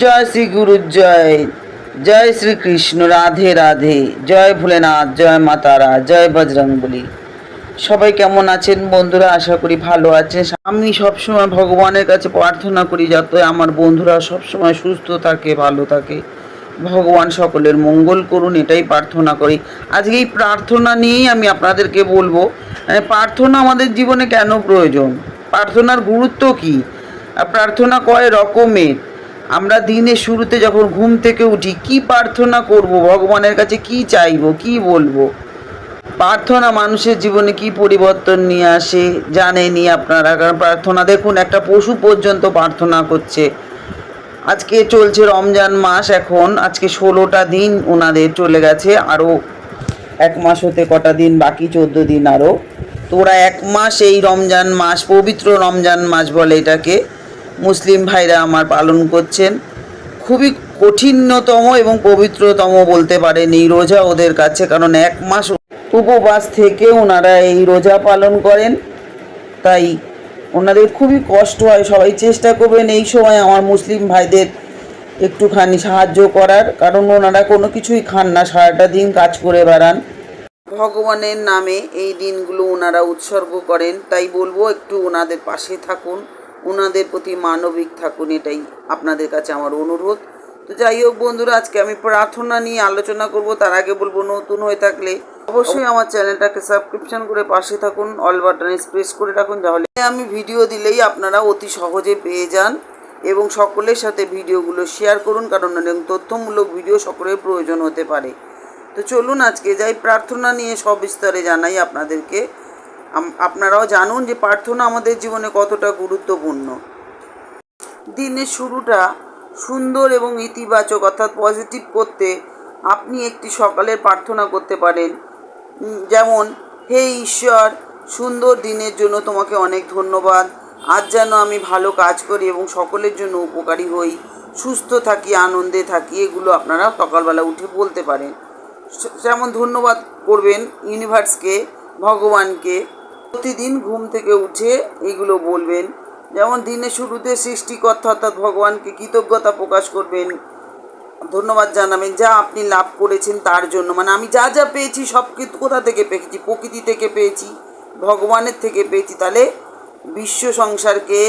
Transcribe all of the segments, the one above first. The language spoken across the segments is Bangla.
জয় শ্রী গুরু জয় জয় শ্রীকৃষ্ণ রাধে রাধে, জয় ভোলেনাথ, জয় মাতারা জয় বজরংবলী। সবাই কেমন আছেন বন্ধুরা? আশা করি ভালো আছেন। আমি সবসময় ভগবানের কাছে প্রার্থনা করি যাতে আমার বন্ধুরা সবসময় সুস্থ থাকে, ভালো থাকে। ভগবান সকলের মঙ্গল করুন, এটাই প্রার্থনা করি। আজকে এই প্রার্থনা নিয়েই আমি আপনাদেরকে বলব প্রার্থনা আমাদের জীবনে কেন প্রয়োজন? প্রার্থনার গুরুত্ব কী? প্রার্থনা কয় রকমের? আমরা দিনের শুরুতে যখন ঘুম থেকে উঠি, কি প্রার্থনা করব? ভগবানের কাছে কি চাইব? কি বলব? প্রার্থনা মানুষের জীবনে কি পরিবর্তন নিয়ে আসে জানেনি আপনারা, কারণ প্রার্থনা, দেখুন, একটা পশু পর্যন্ত প্রার্থনা করছে। আজকে চলছে রমজান মাস এখন, আজকে ষোলোটা দিন ওনাদের চলে গেছে আরও এক মাস হতে কটা দিন বাকি, চোদ্দ দিন আরও তো ওরা এক মাস এই রমজান মাস, পবিত্র রমজান মাস বলে এটাকে। মুসলিম ভাইরা আমার পালন করছেন। খুবই কঠিনতম এবং পবিত্রতম বলতে পারেন এই রোজা ওদের কাছে, কারণ এক মাস উপবাস থেকে ওনারা এই রোজা পালন করেন। তাই ওনাদের খুবই কষ্ট হয়, সবাই চেষ্টা করবেন এই সময় আমার মুসলিম ভাইদের একটুখানি সাহায্য করার, কারণ ওনারা কোনো কিছুই খান না, সারাটা দিন কাজ করে বেড়ান। ভগবানের নামে এই দিনগুলো ওনারা উৎসর্গ করেন, তাই বলব একটু ওনাদের পাশে থাকুন। ওনাদের প্রতি মানবিক থাকুন, এটাই আপনাদের কাছে আমার অনুরোধ। তো যাই হোক বন্ধুরা, আজকে আমি প্রার্থনা নিয়ে আলোচনা করব, তার আগে বলব নতুন হয়ে থাকলে অবশ্যই আমার চ্যানেলটাকে সাবস্ক্রিপশন করে পাশে থাকুন, অল বাটনে প্রেস করে রাখুন, তাহলে আমি ভিডিও দিলেই আপনারা অতি সহজে পেয়ে যান এবং সকলের সাথে ভিডিওগুলো শেয়ার করুন, কারণ এবং তথ্যমূলক ভিডিও সকলের প্রয়োজন হতে পারে। তো চলুন আজকে যাই, প্রার্থনা নিয়ে সবিস্তারে জানাই আপনাদেরকে। আপনারাও জানুন যে প্রার্থনা আমাদের জীবনে কতটা গুরুত্বপূর্ণ। দিনের শুরুটা সুন্দর এবং ইতিবাচক, অর্থাৎ পজিটিভ করতে আপনি একটি সকালের প্রার্থনা করতে পারেন। যেমন, হে ঈশ্বর, সুন্দর দিনের জন্য তোমাকে অনেক ধন্যবাদ। আজ যেন আমি ভালো কাজ করি এবং সকলের জন্য উপকারী হই। সুস্থ থাকি, আনন্দে থাকি। এগুলো আপনারা সকালবেলা উঠে বলতে পারেন। যেমন ধন্যবাদ করবেন ইউনিভার্সকে ভগবানকে প্রতিদিন ঘুম থেকে উঠে এগুলো বলবেন। যেমন দিনের শুরুতে সৃষ্টিকর্তা অর্থাৎ ভগবানকে কৃতজ্ঞতা প্রকাশ করবেন। ধন্যবাদ জানাবেন যা আপনি লাভ করেছেন তার জন্য। মানে আমি যা যা পেয়েছি সব কিছু কোথা থেকে পেয়েছি? প্রকৃতি থেকে পেয়েছি, ভগবানের থেকে পেয়েছি। তাহলে বিশ্ব সংসারকে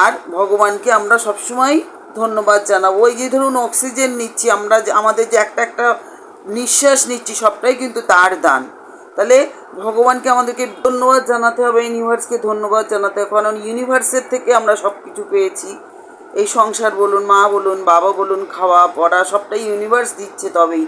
আর ভগবানকে আমরা সবসময় ধন্যবাদ জানাব। ওই যে ধরুন অক্সিজেন নিচ্ছি, আমরা আমাদের যে একটা একটা নিঃশ্বাস নিচ্ছি, সবটাই কিন্তু তার দান। তাহলে ভগবানকে আমাদেরকে ধন্যবাদ জানাতে হবে ইউনিভার্সকে ধন্যবাদ জানাতে হবে। কারণ ইউনিভার্সের থেকে আমরা সব কিছু পেয়েছি। এই সংসার বলুন, মা বলুন, বাবা বলুন, খাওয়া, পড়া, সবটাই ইউনিভার্স দিচ্ছে তবেই।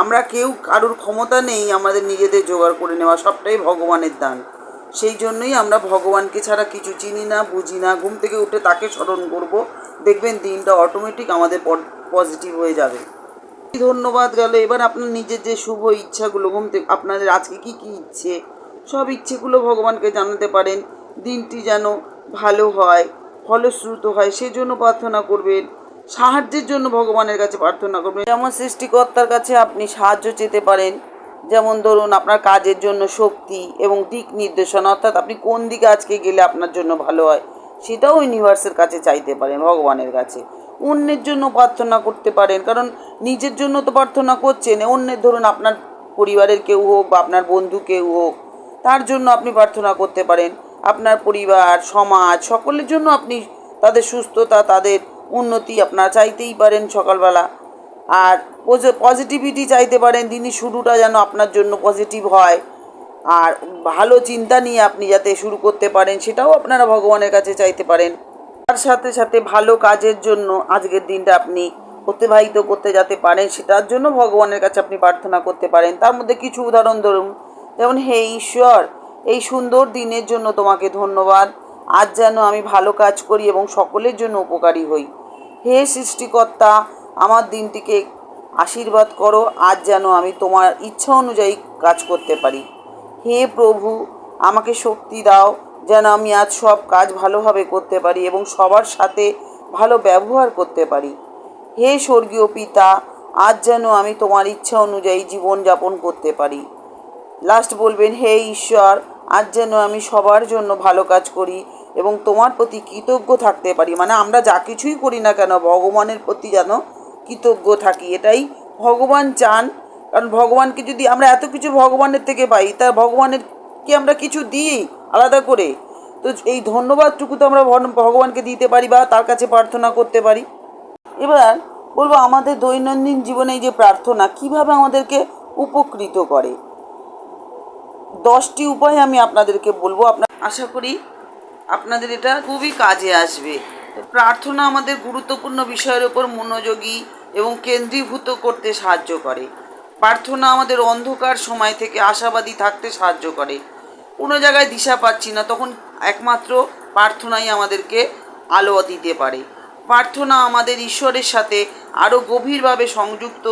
আমরা কেউ কারোর ক্ষমতা নেই আমাদের নিজেদের জোগাড় করে নেওয়া, সবটাই ভগবানের দান। সেই জন্যই আমরা ভগবানকে ছাড়া কিছু চিনি না, বুঝি না। ঘুম থেকে উঠে তাকে স্মরণ করব। দেখবেন দিনটা অটোমেটিক আমাদের পজিটিভ হয়ে যাবে। ধন্যবাদ গেল। এবার আপনার নিজের যে শুভ ইচ্ছাগুলো, ঘুম থেকে আপনাদের আজকে কি কি ইচ্ছে, সব ইচ্ছেগুলো ভগবানকে জানাতে পারেন। দিনটি যেন ভালো হয়, ফলশ্রুত হয়, সেজন্য প্রার্থনা করবেন। সাহায্যের জন্য ভগবানের কাছে প্রার্থনা করবেন। যেমন সৃষ্টিকর্তার কাছে আপনি সাহায্য চেতে পারেন। যেমন ধরুন আপনার কাজের জন্য শক্তি এবং দিক নির্দেশনা, অর্থাৎ আপনি কোন দিকে আজকে গেলে আপনার জন্য ভালো হয়, সেটাও ইউনিভার্সের কাছে চাইতে পারেন, ভগবানের কাছে। অন্যের জন্য প্রার্থনা করতে পারেন। কারণ নিজের জন্য তো প্রার্থনা করছেন। অন্যের ধরুন আপনার পরিবারের কেউ হোক বা আপনার বন্ধু কেউ হোক, তার জন্য আপনি প্রার্থনা করতে পারেন। আপনার পরিবার, সমাজ, সকলের জন্য আপনি তাদের সুস্থতা, তাদের উন্নতি আপনারা চাইতেই পারেন সকালবেলা। আর পজিটিভিটি চাইতে পারেন। দিনই শুরুটা যেন আপনার জন্য পজিটিভ হয়। আর ভালো চিন্তা নিয়ে আপনি যাতে শুরু করতে পারেন, সেটাও আপনারা ভগবানের কাছে চাইতে পারেন। তার সাথে সাথে ভালো কাজের জন্য আজকের দিনটা আপনি অতিবাহিত করতে যাতে পারেন, সেটার জন্য ভগবানের কাছে আপনি প্রার্থনা করতে পারেন। তার মধ্যে কিছু উদাহরণ ধরুন, যেমন, হে ঈশ্বর, এই সুন্দর দিনের জন্য তোমাকে ধন্যবাদ। আজ যেন আমি ভালো কাজ করি এবং সকলের জন্য উপকারী হই। হে সৃষ্টিকর্তা, আমার দিনটিকে আশীর্বাদ করো। আজ যেন আমি তোমার ইচ্ছা অনুযায়ী কাজ করতে পারি। হে প্রভু, আমাকে শক্তি দাও। যেন আমি আজ সব কাজ ভালোভাবে করতে পারি এবং সবার সাথে ভালো ব্যবহার করতে পারি। হে স্বর্গীয় পিতা, আজ যেন আমি তোমার ইচ্ছা অনুযায়ী জীবনযাপন করতে পারি। লাস্ট বলবেন, হে ঈশ্বর, আজ যেন আমি সবার জন্য ভালো কাজ করি এবং তোমার প্রতি কৃতজ্ঞ থাকতে পারি। মানে আমরা যা কিছুই করি না কেন, ভগবানের প্রতি যেন কৃতজ্ঞ থাকি। এটাই ভগবান চান। কারণ ভগবানকে যদি আমরা এত কিছু ভগবানের থেকে পাই, তা ভগবানের কি আমরা কিছু দিই? আলাদা করে। তো এই ধন্যবাদটুকু তো আমরা ভগবানকে দিতে পারি বা তার কাছে প্রার্থনা করতে পারি। এবার বলব, আমাদের দৈনন্দিন জীবনে এই যে প্রার্থনা, কীভাবে আমাদেরকে উপকৃত করে? দশটি উপায় আমি আপনাদেরকে বলব। আপনার আশা করি আপনাদের এটা খুবই কাজে আসবে। প্রার্থনা আমাদের গুরুত্বপূর্ণ বিষয়ের ওপর মনোযোগী এবং কেন্দ্রীভূত করতে সাহায্য করে। প্রার্থনা আমাদের অন্ধকার সময় থেকে আশাবাদী থাকতে সাহায্য করে। কোনো জায়গায় দিশা পাচ্ছি না, তখন একমাত্র প্রার্থনাই আমাদেরকে আলো দিতে পারে। প্রার্থনা আমাদের ঈশ্বরের সাথে আরও গভীরভাবে সংযুক্ত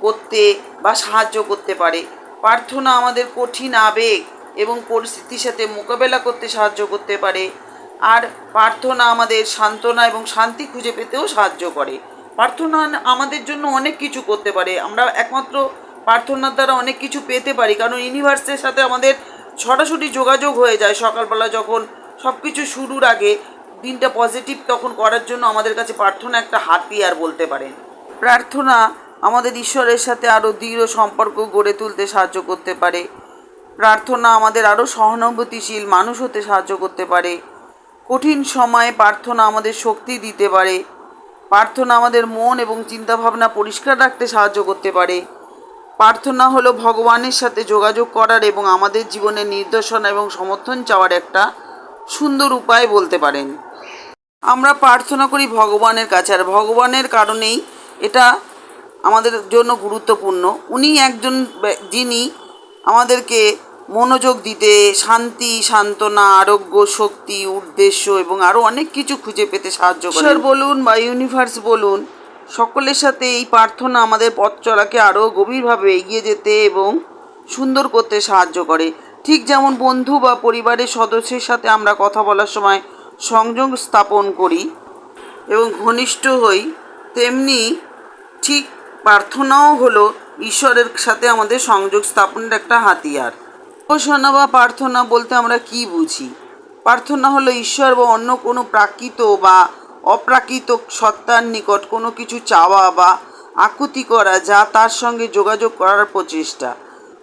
করতে বা সাহায্য করতে পারে। প্রার্থনা আমাদের কঠিন আবেগ এবং পরিস্থিতির সাথে মোকাবেলা করতে সাহায্য করতে পারে। আর প্রার্থনা আমাদের সান্ত্বনা এবং শান্তি খুঁজে পেতেও সাহায্য করে। প্রার্থনা আমাদের জন্য অনেক কিছু করতে পারে। আমরা একমাত্র প্রার্থনার দ্বারা অনেক কিছু পেতে পারি, কারণ ইউনিভার্সের সাথে আমাদের সরাসরি যোগাযোগ হয়ে যায় সকালবেলা যখন সব কিছু শুরুর আগে, দিনটা পজিটিভ তখন করার জন্য আমাদের কাছে প্রার্থনা একটা হাতিয়ার বলতে পারেন। প্রার্থনা আমাদের ঈশ্বরের সাথে আরও দৃঢ় সম্পর্ক গড়ে তুলতে সাহায্য করতে পারে। প্রার্থনা আমাদের আরও সহানুভূতিশীল মানুষ হতে সাহায্য করতে পারে। কঠিন সময়ে প্রার্থনা আমাদের শক্তি দিতে পারে। প্রার্থনা আমাদের মন এবং চিন্তাভাবনা পরিষ্কার রাখতে সাহায্য করতে পারে। প্রার্থনা হলো ভগবানের সাথে যোগাযোগ করার এবং আমাদের জীবনে নির্দেশনা এবং সমর্থন চাওয়ার একটা সুন্দর উপায় বলতে পারেন। আমরা প্রার্থনা করি ভগবানের কাছে। আর ভগবানের কারণেই এটা আমাদের জন্য গুরুত্বপূর্ণ। উনি একজন যিনি আমাদেরকে মনোযোগ দিতে, শান্তি, সান্ত্বনা, আরোগ্য, শক্তি, উদ্দেশ্য এবং আরও অনেক কিছু খুঁজে পেতে সাহায্য করে বলুন বা ইউনিভার্স বলুন সকলের সাথে এই প্রার্থনা আমাদের পথ চলাকে আরও গভীরভাবে এগিয়ে যেতে এবং সুন্দর করতে সাহায্য করে। ঠিক যেমন বন্ধু বা পরিবারের সদস্যের সাথে আমরা কথা বলার সময় সংযোগ স্থাপন করি এবং ঘনিষ্ঠ হই, তেমনি ঠিক প্রার্থনাও হলো ঈশ্বরের সাথে আমাদের সংযোগ স্থাপনের একটা হাতিয়ার। উপাসনা বা প্রার্থনা বলতে আমরা কি বুঝি? প্রার্থনা হলো ঈশ্বর বা অন্য কোনো প্রাকৃত বা অপ্রাকৃত সত্তার নিকট কোনো কিছু চাওয়া বা আকুতি করা যা তার সঙ্গে যোগাযোগ করার প্রচেষ্টা।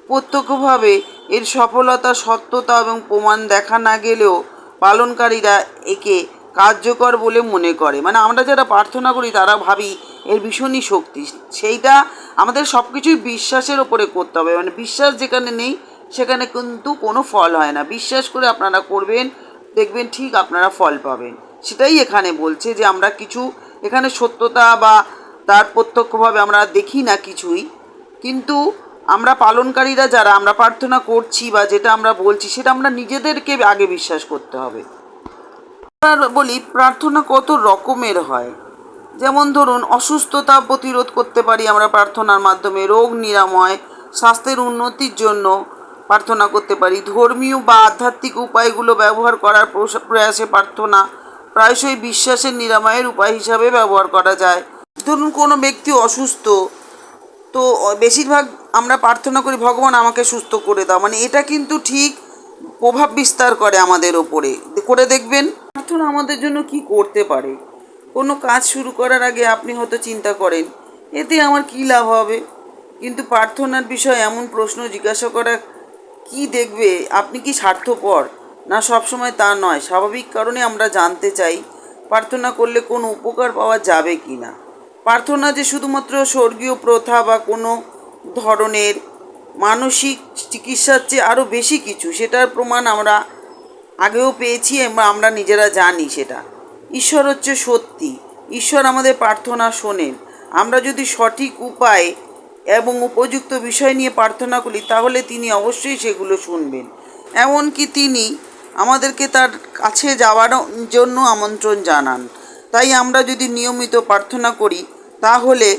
প্রত্যক্ষভাবে এর সফলতা, সত্যতা এবং প্রমাণ দেখা না গেলেও পালনকারীরা একে কার্যকর বলে মনে করে। মানে আমরা যারা প্রার্থনা করি, তারা ভাবি এর ভীষণই শক্তি। সেইটা আমাদের সব কিছুই বিশ্বাসের ওপরে করতে হবে। মানে বিশ্বাস যেখানে নেই, সেখানে কিন্তু কোনো ফল হয় না। বিশ্বাস করে আপনারা করবেন, দেখবেন ঠিক আপনারা ফল পাবেন। সেটাই এখানে বলছে যে আমরা কিছু, এখানে সত্যতা বা তার প্রত্যক্ষভাবে আমরা দেখি না কিছুই, কিন্তু আমরা পালনকারীরা যারা, আমরা প্রার্থনা করছি বা যেটা আমরা বলছি, সেটা আমরা নিজেদেরকে আগে বিশ্বাস করতে হবে। বলি, প্রার্থনা কত রকমের হয়? যেমন ধরুন, অসুস্থতা প্রতিরোধ করতে পারি আমরা প্রার্থনার মাধ্যমে, রোগ নিরাময়, স্বাস্থ্যের উন্নতির জন্য প্রার্থনা করতে পারি, ধর্মীয় বা আধ্যাত্মিক উপায়গুলো ব্যবহার করার প্রয়াসে প্রার্থনা প্রায়শই বিশ্বাসের নিরাময়ের উপায় হিসাবে ব্যবহার করা যায়। ধরুন, কোনো ব্যক্তি অসুস্থ, তো বেশিরভাগ আমরা প্রার্থনা করি, ভগবান, আমাকে সুস্থ করে দাও। মানে এটা কিন্তু ঠিক প্রভাব বিস্তার করে আমাদের ওপরে। করে দেখবেন, প্রার্থনা আমাদের জন্য কি করতে পারে? কোনো কাজ শুরু করার আগে আপনি হয়তো চিন্তা করেন, এতে আমার কী লাভ হবে? কিন্তু প্রার্থনার বিষয়ে এমন প্রশ্ন জিজ্ঞাসা করা কি দেখবে, আপনি কি স্বার্থপর? না সবসময় তা নয়। স্বাভাবিক কারণে আমরা জানতে চাই, প্রার্থনা করলে কোনো উপকার পাওয়া যাবে কি না প্রার্থনা যে শুধুমাত্র স্বর্গীয় প্রথা বা কোনো ধরনের মানসিক চিকিৎসার চেয়ে আরও বেশি কিছু, সেটার প্রমাণ আমরা আগেও পেয়েছি এবং আমরা নিজেরা জানি সেটা। ঈশ্বর হচ্ছে সত্যি। ঈশ্বর আমাদের প্রার্থনা শোনেন। আমরা যদি সঠিক উপায় এবং উপযুক্ত বিষয় নিয়ে প্রার্থনা করি, তাহলে তিনি অবশ্যই সেগুলো শুনবেন। এমনকি তিনি আমাদেরকে তার কাছে যাওয়ার জন্য আমন্ত্রণ জানান। তাই আমরা যদি নিয়মিত প্রার্থনা করি তাহলে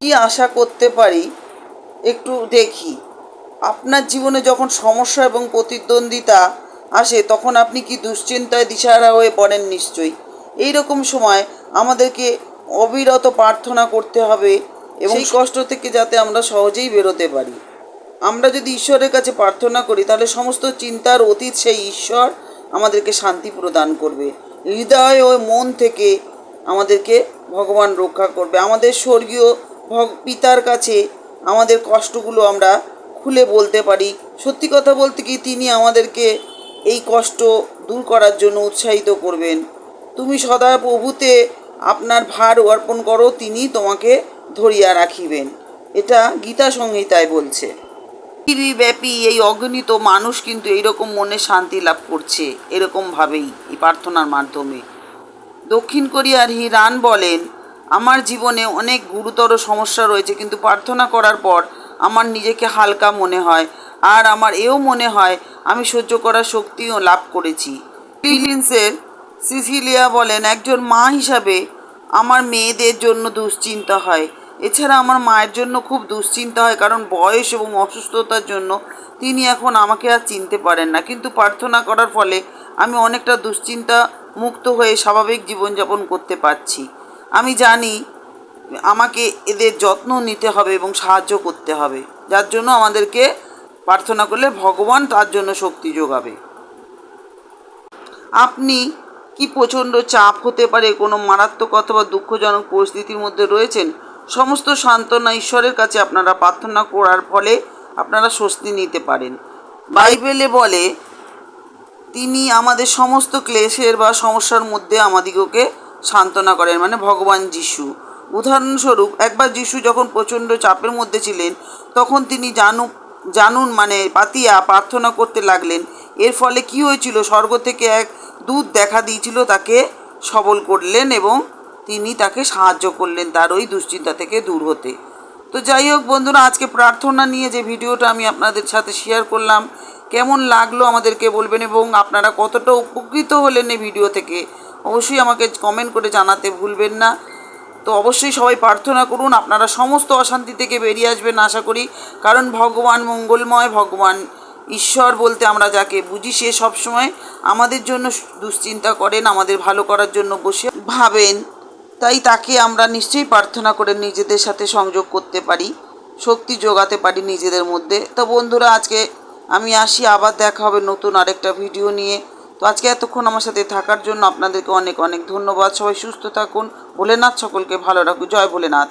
কি আশা করতে পারি? একটু দেখি। আপনার জীবনে যখন সমস্যা এবং প্রতিদ্বন্দ্বিতা আসে তখন আপনি কি দুশ্চিন্তায় দিশাহারা হয়ে পড়েন নিশ্চয়ই। এই রকম সময় আমাদেরকে অবিরত প্রার্থনা করতে হবে এবং কষ্ট থেকে যাতে আমরা সহজেই বেরোতে পারি। আমরা যদি ঈশ্বরের কাছে প্রার্থনা করি, তাহলে সমস্ত চিন্তার অতীত সেই ঈশ্বর আমাদেরকে শান্তি প্রদান করবে। হৃদয় ও মন থেকে আমাদেরকে ভগবান রক্ষা করবে। আমাদের স্বর্গীয় ভগ, পিতার কাছে আমাদের কষ্টগুলো আমরা খুলে বলতে পারি। সত্যি কথা বলতে কি, তিনি আমাদেরকে এই কষ্ট দূর করার জন্য উৎসাহিত করবেন। তুমি সদা প্রভুতে আপনার ভার অর্পণ করো তিনি তোমাকে ধরিয়া রাখিবেন। এটা গীতা সংহিতায় বলছে। পৃথিবীব্যাপী এই অগণিত মানুষ কিন্তু এইরকম মনে শান্তি লাভ করছে এরকমভাবেই এই প্রার্থনার মাধ্যমে। দক্ষিণ কোরিয়ার হিরান বলেন, আমার জীবনে অনেক গুরুতর সমস্যা রয়েছে, কিন্তু প্রার্থনা করার পর আমার নিজেকে হালকা মনে হয়, আর আমার এও মনে হয় আমি সহ্য করার শক্তিও লাভ করেছি। ফিলিন্সের সিসিলিয়া বলেন, একজন মা হিসাবে আমার মেয়েদের জন্য দুশ্চিন্তা হয়। এছাড়া আমার মায়ের জন্য খুব দুশ্চিন্তা হয়, কারণ বয়স এবং অসুস্থতার জন্য তিনি এখন আমাকে আর চিনতে পারেন না। কিন্তু প্রার্থনা করার ফলে আমি অনেকটা দুশ্চিন্তা মুক্ত হয়ে স্বাভাবিক জীবনযাপন করতে পারছি। আমি জানি আমাকে এদের যত্ন নিতে হবে এবং সাহায্য করতে হবে, যার জন্য আমাদেরকে প্রার্থনা করলে ভগবান তার জন্য শক্তি যোগাবে। আপনি কি প্রচণ্ড চাপ হতে পারে, কোনো মারাত্মক অথবা দুঃখজনক পরিস্থিতির মধ্যে রয়েছেন? সমস্ত সান্ত্বনা ঈশ্বরের কাছে আপনারা প্রার্থনা করার ফলে আপনারা স্বস্তি নিতে পারেন। বাইবেলে বলে, তিনি আমাদের সমস্ত ক্লেশের বা সমস্যার মধ্যে আমাদিগকে সান্ত্বনা করেন মানে ভগবান যিশু। উদাহরণস্বরূপ, একবার যিশু যখন প্রচণ্ড চাপের মধ্যে ছিলেন, তখন তিনি জানু, জানুন মানে পাতিয়া প্রার্থনা করতে লাগলেন। এর ফলে কি হয়েছিল? স্বর্গ থেকে এক দূত দেখা দিয়েছিল, তাকে সবল করলেন এবং তিনি তাকে সাহায্য করলেন তার ওই দুশ্চিন্তা থেকে দূর হতে। তো যাই হোক বন্ধুরা, আজকে প্রার্থনা নিয়ে যে ভিডিওটা আমি আপনাদের সাথে শেয়ার করলাম, কেমন লাগল আমাদেরকে বলবেন এবং আপনারা কতটা উপকৃত হলেন এই ভিডিও থেকে, অবশ্যই আমাকে কমেন্ট করে জানাতে ভুলবেন না। তো অবশ্যই সবাই প্রার্থনা করুন, আপনারা সমস্ত অশান্তি থেকে বেরিয়ে আসবেন আশা করি, কারণ ভগবান মঙ্গলময়, ভগবান ঈশ্বর বলতে আমরা যাকে বুঝি সে সবসময় আমাদের জন্য দুশ্চিন্তা করেন, আমাদের ভালো করার জন্য বসে ভাবেন। তাই তাকে আমরা নিশ্চয়ই প্রার্থনা করে নিজেদের সাথে সংযোগ করতে পারি, শক্তি যোগাতে পারি নিজেদের মধ্যে। তো বন্ধুরা, আজকে আমি আসি, আবার দেখা হবে নতুন আরেকটা ভিডিও নিয়ে। তো আজকে এতক্ষণ আমার সাথে থাকার জন্য আপনাদেরকে অনেক অনেক ধন্যবাদ। সবাই সুস্থ থাকুন। ভোলেনাথ সকলকে ভালো রাখুন। জয় ভোলেনাথ।